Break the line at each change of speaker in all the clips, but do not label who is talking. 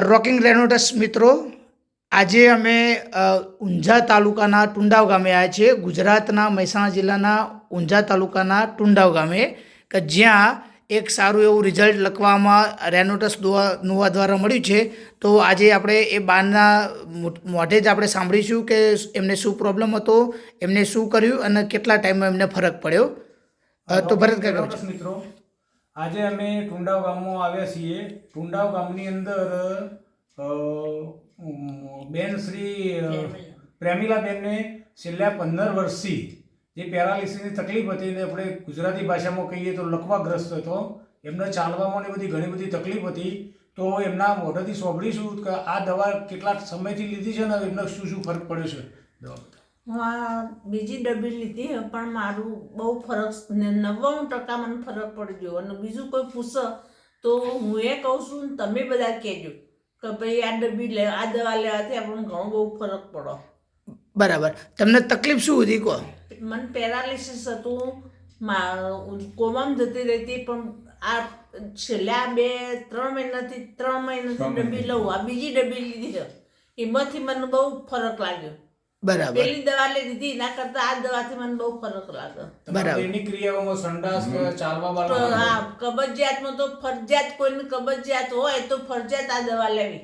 Rocking રેનોટસ મિત્રો, આજે અમે ઊંઝા તાલુકાના ટુંડાવ ગામે આવ્યા છીએ. ગુજરાતના મહેસાણા જિલ્લાના ઊંઝા તાલુકાના ટુંડાવ ગામે, કે જ્યાં એક સારું એવું રિઝલ્ટ લખવામાં રેનોટસ નોવા દ્વારા મળ્યું છે. તો આજે આપણે એ બારના મોઢે જ આપણે સાંભળીશું કે એમને શું પ્રોબ્લેમ હતો, એમને શું કર્યું અને કેટલા ટાઈમમાં એમને ફરક પડ્યો. તો ભરત
મિત્રો આજે અમે ટુંડાવ ગામમાં આવ્યા છીએ. ટુંડાવ ગામની અંદર બેન શ્રી પ્રેમિલાબેનને છેલ્લા પંદર વર્ષથી જે પેરાલિસિસની તકલીફ હતી એને આપણે ગુજરાતી ભાષામાં કહીએ તો લકવાગ્રસ્ત હતો. એમને ચાલવામાં ને બધી ઘણી બધી તકલીફ હતી. તો એમના મોઢેથી સાંભળીશું કે આ દવા કેટલા સમયથી લીધી છે ને એમને શું શું ફરક પડ્યો છે? દવા.
હું આ બીજી ડબ્બી લીધી પણ મારું બહુ ફરક ને નવ્વાણું ટકા મને ફરક પડી ગયો. અને બીજું કોઈ પૂછે તો હું એ કહું છું ને તમે બધા કહેજો કે ભાઈ આ ડબ્બી લે આ દવા લેવાથી આપણને ઘણો બહુ ફરક પડો.
બરાબર. તમને તકલીફ શું હતી કહો?
મને પેરાલિસિસ હતું કોમામ જતી રહેતી પણ આ છેલ્લા બે ત્રણ મહિનાથી ત્રણ મહિનાથી ડબ્બી લઉં આ બીજી ડબ્બી લીધી છે. એમાંથી મને બહુ ફરક લાગ્યો.
બરાબર.
પેલી દવા લીધી એના કરતા આ દવાથી મને બહુ ફરક લાગ્યો
તમારા દૈનિક ક્રિયાઓમાં સંડાસ ચાલવા
તો
વાળા
હા કબજિયાતમાં તો ફરજિયાત કોઈને કબજિયાત હોય તો ફરજિયાત આ દવા લેવી.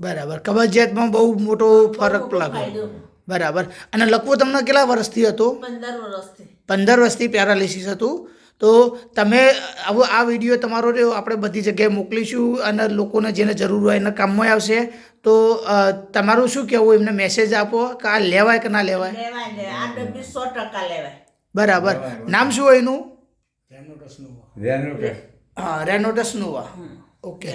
બરાબર. કબજિયાતમાં બહુ મોટો ફરક
લાગે.
લાગ્યો બરાબર. અને લકવો તમને કેટલા વર્ષથી હતો?
પંદર વર્ષથી.
પંદર વર્ષથી પેરાલિસિસ હતું. તો તમે આવો આ વીડિયો તમારો રહ્યો આપણે બધી જગ્યાએ મોકલીશું અને લોકોને જેને જરૂર હોય એને કામમાં આવશે. તો તમારું શું કહેવું? એમને મેસેજ આપો કે આ લેવાય કે ના લેવાય?
સો ટકા લેવાય.
બરાબર. નામ શું હોય એનું? હા રેનોટસ નોવા ઓકે.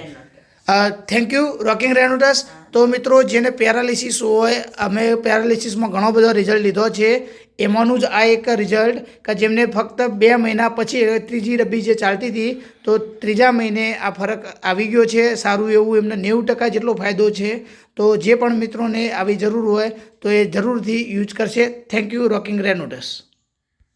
થેન્ક યુ રોકિંગ રેનોટસ તો મિત્રો જેને પેરાલિસિસ હોય અમે પેરાલિસિસમાં ઘણો બધો રિઝલ્ટ લીધો છે. એમાંનું જ આ એક રિઝલ્ટ કે જેમને ફક્ત બે મહિના પછી ત્રીજી ડબ્બી જે ચાલતી હતી, તો ત્રીજા મહિને આ ફરક આવી ગયો છે. સારું એવું એમને નેવું ટકા જેટલો ફાયદો છે. તો જે પણ મિત્રોને આવી જરૂર હોય, તો એ જરૂરથી યુઝ કરશે. Thank you rocking રેનોટસ